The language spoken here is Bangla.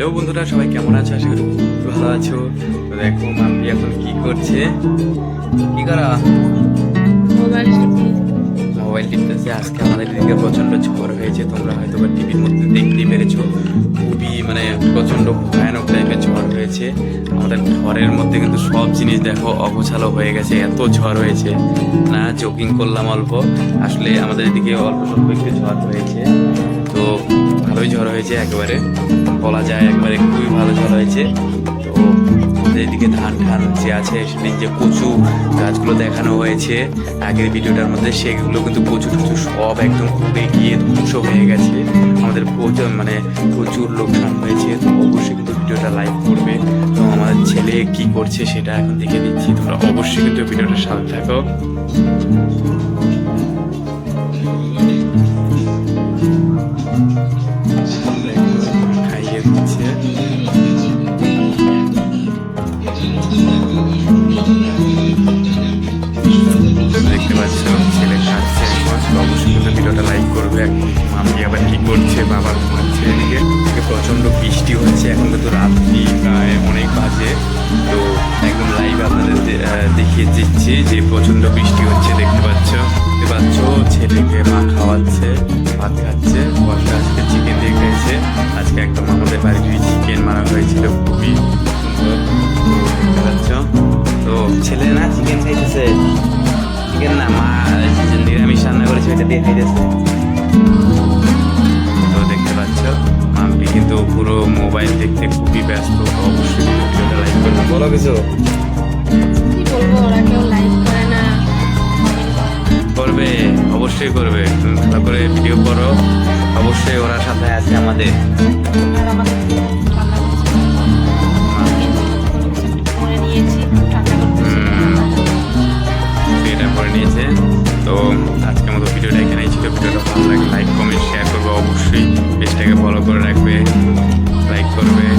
হ্যালো বন্ধুরা সবাই কেমন আছো? আশা করি ভালো আছো। তো দেখো মাম্পি এখন কি করছে? কি করা? মোবাইল টিপি মোবাইল টিপতেছে। আজকে আমাদের এদিকে প্রচণ্ড ঝড় হয়েছে। তোমরা হয়তো বা টিভির মধ্যে দেখতেই পেরেছ। খুবই মানে প্রচণ্ড ভয়ানক টাইপের ঝড় হয়েছে। আমাদের ঘরের মধ্যে কিন্তু সব জিনিস দেখো অগোছালো হয়ে গেছে। এত ঝড় হয়েছে। না জোকিং করলাম অল্প। আসলে আমাদের এদিকে অল্প স্বল্প একটু ঝড় হয়েছে। তো ভালোই ঝড় হয়েছে একেবারে। বলা যায় একবারে খুবই ভালো ঝড় হয়েছে। তো এদিকে ধান ঠান যে আছে, সেদিন যে কচু গাছগুলো দেখানো হয়েছে, আগের ভিডিওটার মধ্যে সেগুলো কিন্তু কচু টচু সব একদম খুবই গিয়ে ধ্বংস হয়ে গেছে। আমাদের প্রচুর মানে প্রচুর লোকসান হয়েছে, তো অবশ্যই কিন্তু ভিডিওটা লাইক করবে। তো আমাদের ছেলে কি করছে সেটা এখন দেখে দিচ্ছি, তোমরা অবশ্যই কিন্তু ভিডিওটার সাথে থাকো। ঘুমাচ্ছে এদিকে। প্রচণ্ড বৃষ্টি হচ্ছে এখন কিন্তু রাত্রি প্রায় অনেক বাজে। তো একদম লাইভ আপনাদের দেখিয়ে দিচ্ছি যে প্রচণ্ড বৃষ্টি হচ্ছে, দেখতে পাচ্ছ? দেখতে পাচ্ছ, ছেলেকে মা খাওয়াচ্ছে, ভাত খাচ্ছে বসে আজকে চিকেন দিয়ে খেয়েছে। আজকে একদম আমাদের বাড়িতে চিকেন মারা হয়েছিল, খুবই সুন্দর। দেখতে পাচ্ছ? তো ছেলে না চিকেন খাইতেছে। চিকেন না, মা নিরামিষ রান্না করেছে, ওইটা দিয়ে খাইতেছে। কিন্তু পুরো মোবাইল দেখতে খুবই ব্যস্ত অবশ্যই ভিডিওটা লাইক করবে বলো কিছু। কি বলব ওরা কেউ লাইক করে না। করবে অবশ্যই করবে। তুমি ভালো করে ভিডিও করো। অবশ্যই ওরা সাথে আছে আমাদের। এটা করে নিয়েছে। তো আজকের মতো ভিডিওটা এখানেই ছিল। ভিডিওটা ভালো লাগে ফলো করে রাখবে লাইক করবে।